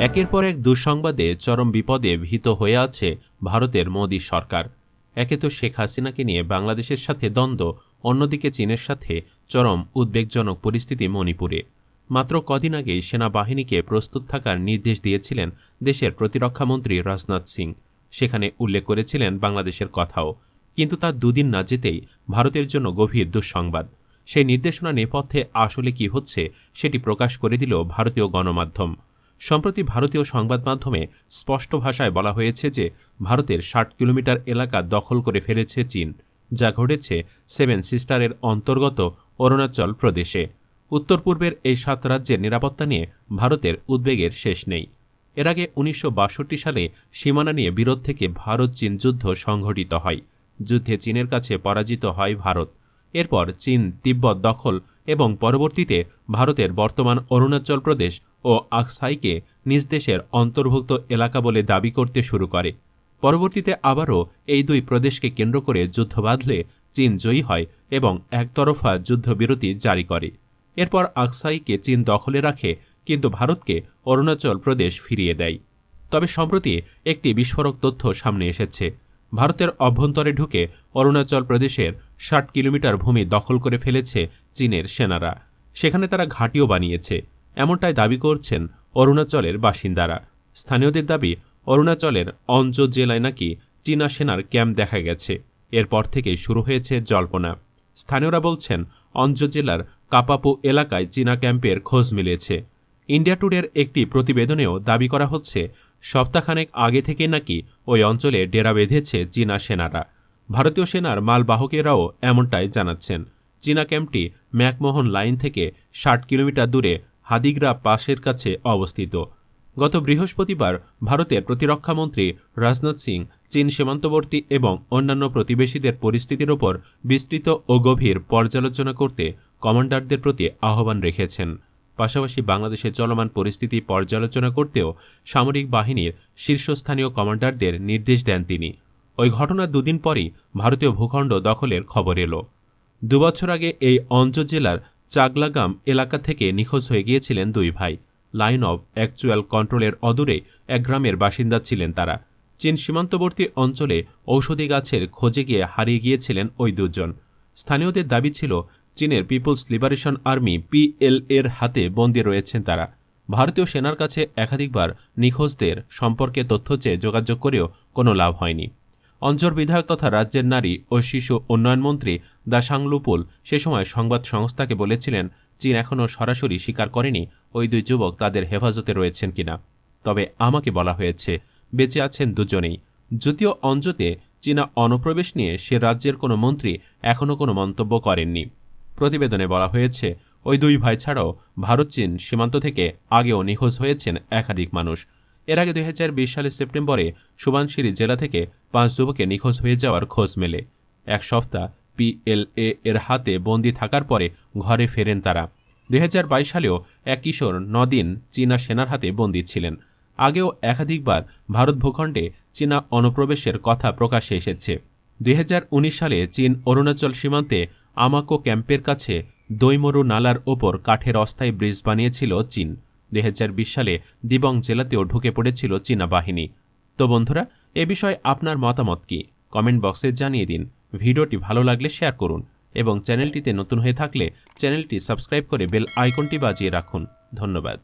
একের পর এক দুঃসংবাদে চরম বিপদে ভীত হয়ে আছে ভারতের মোদী সরকার। একে তো শেখ হাসিনাকে নিয়ে বাংলাদেশের সাথে দ্বন্দ্ব, অন্যদিকে চীনের সাথে চরম উদ্বেগজনক পরিস্থিতি মণিপুরে। মাত্র কদিন আগেই সেনাবাহিনীকে প্রস্তুত থাকার নির্দেশ দিয়েছিলেন দেশের প্রতিরক্ষামন্ত্রী রাজনাথ সিং। সেখানে উল্লেখ করেছিলেন বাংলাদেশের কথাও। কিন্তু তার দুদিন না যেতেই ভারতের জন্য গভীর দুঃসংবাদ। সেই নির্দেশনা নেপথ্যে আসলে কি হচ্ছে সেটি প্রকাশ করে দিল ভারতীয় গণমাধ্যম। সম্প্রতি ভারতীয় সংবাদ মাধ্যমে স্পষ্ট ভাষায় বলা হয়েছে যে ভারতের ষাট কিলোমিটার এলাকা দখল করে ফেলেছে চীন, যা ঘটেছে সেভেন সিস্টারের অন্তর্গত অরুণাচল প্রদেশে। উত্তর পূর্বের এই সাত রাজ্যের নিরাপত্তা নিয়ে ভারতের উদ্বেগের শেষ নেই। এর আগে উনিশশো বাষট্টি সালে সীমানা নিয়ে বিরোধ থেকে ভারত চীন যুদ্ধ সংঘটিত হয়। যুদ্ধে চীনের কাছে পরাজিত হয় ভারত। এরপর চীন তিব্বত দখল এবং পরবর্তীতে ভারতের বর্তমান অরুণাচল প্রদেশ ও আকসাইকে নিজ দেশের অন্তর্ভুক্ত এলাকা বলে দাবি করতে শুরু করে। পরবর্তীতে আবারও এই দুই প্রদেশকে কেন্দ্র করে যুদ্ধ বাঁধলে চীন জয়ী হয় এবং একতরফা যুদ্ধবিরতি জারি করে। এরপর আকসাইকে চীন দখলে রাখে, কিন্তু ভারতকে অরুণাচল প্রদেশ ফিরিয়ে দেয়। তবে সম্প্রতি একটি বিস্ফোরক তথ্য সামনে এসেছে। ভারতের অভ্যন্তরে ঢুকে অরুণাচল প্রদেশের ষাট কিলোমিটার ভূমি দখল করে ফেলেছে চীনের সেনারা। সেখানে তারা ঘাঁটিও বানিয়েছে। এমনটাই দাবি করছেন অরুণাচলের বাসিন্দারা। স্থানীয়দের দাবি, অরুণাচলের অঞ্জ জেলায় নাকি চীনা সেনার ক্যাম্প দেখা গেছে। এরপর থেকেই শুরু হয়েছে জল্পনা। স্থানীয়রা বলছেন, অঞ্জ জেলার কাপাপু এলাকায় চীনা ক্যাম্পের খোঁজ মিলেছে। ইন্ডিয়া টুডের একটি প্রতিবেদনেও দাবি করা হচ্ছে, সপ্তাহখানেক আগে থেকে নাকি ওই অঞ্চলে ডেরা বেঁধেছে চীনা সেনারা। ভারতীয় সেনার মালবাহকেরাও এমনটাই জানাচ্ছেন। চীনা ক্যাম্পটি ম্যাকমোহন লাইন থেকে ষাট কিলোমিটার দূরে হাদিগ্রা পাশের কাছে অবস্থিত। গত বৃহস্পতিবার ভারতের প্রতিরক্ষামন্ত্রী রাজনাথ সিং, চীন সীমান্তবর্তী এবং অন্যান্য প্রতিবেশীদের পরিস্থিতির ওপর বিস্তৃত ও গভীর পর্যালোচনা করতে কমান্ডারদের প্রতি আহ্বান রেখেছেন। পাশাপাশি বাংলাদেশে চলমান পরিস্থিতি পর্যালোচনা করতেও সামরিক বাহিনীর শীর্ষস্থানীয় কমান্ডারদের নির্দেশ দেন তিনি। ওই ঘটনার দুদিন পরই ভারতীয় ভূখণ্ড দখলের খবর এলো। দুবছর আগে এই অঞ্জ জেলার চাগলাগাম এলাকা থেকে নিখোঁজ হয়ে গিয়েছিলেন দুই ভাই। লাইন অব অ্যাকচুয়াল কন্ট্রোলের অদূরে এক গ্রামের বাসিন্দা ছিলেন তারা। চীন সীমান্তবর্তী অঞ্চলে ঔষধি গাছের খোঁজে গিয়ে হারিয়ে গিয়েছিলেন ওই দুজন। স্থানীয়দের দাবি ছিল, চীনের পিপলস লিবারেশন আর্মি পিএল এর হাতে বন্দী রয়েছেন তারা। ভারতীয় সেনার কাছে একাধিকবার নিখোঁজদের সম্পর্কে তথ্য চেয়ে যোগাযোগ করেও কোনো লাভ হয়নি। অঞ্চল বিধায়ক তথা রাজ্যের নারী ও শিশু উন্নয়ন মন্ত্রী দা সাংলুপুল সে সময় সংবাদ সংস্থাকে বলেছিলেন, চীন এখনও সরাসরি স্বীকার করেনি ওই দুই যুবক তাদের হেফাজতে রয়েছেন কিনা। তবে আমাকে বলা হয়েছে, বেঁচে আছেন দুজনেই। যদিও অঞ্জতে চীনা অনুপ্রবেশ নিয়ে সে রাজ্যের কোনো মন্ত্রী এখনও কোনো মন্তব্য করেননি। প্রতিবেদনে বলা হয়েছে, ওই দুই ভাই ছাড়াও ভারত চীন সীমান্ত থেকে আগেও নিখোঁজ হয়েছেন একাধিক মানুষ। এর আগে দুই হাজার বিশ সালের সেপ্টেম্বরে সুবানশিরি জেলা থেকে পাঁচ যুবকের নিখোঁজ হয়ে যাওয়ার খোঁজ মেলে। এক সপ্তাহ পিএলএ এর হাতে বন্দি থাকার পরে ঘরে ফেরেন তারা। দুই হাজার বাইশ সালেও এক কিশোর নদিন চীনা সেনার হাতে বন্দী ছিলেন। আগেও একাধিকবার ভারত ভূখণ্ডে চীনা অনুপ্রবেশের কথা প্রকাশে এসেছে। দুই হাজার উনিশ সালে চীন অরুণাচল সীমান্তে আমাকো ক্যাম্পের কাছে দৈমরু নালার ওপর কাঠের অস্থায়ী ব্রিজ বানিয়েছিল চীন। দুই হাজার বিশ সালে দিবং জেলাতেও ঢুকে পড়েছিল চীনা বাহিনী। তো বন্ধুরা, এ বিষয়ে আপনার মতামত কি? কমেন্ট বক্সে জানিয়ে দিন। ভিডিওটি ভালো লাগলে শেয়ার করুন এবং চ্যানেলটিতে নতুন হয়ে থাকলে চ্যানেলটি সাবস্ক্রাইব করে বেল আইকনটি বাজিয়ে রাখুন। ধন্যবাদ।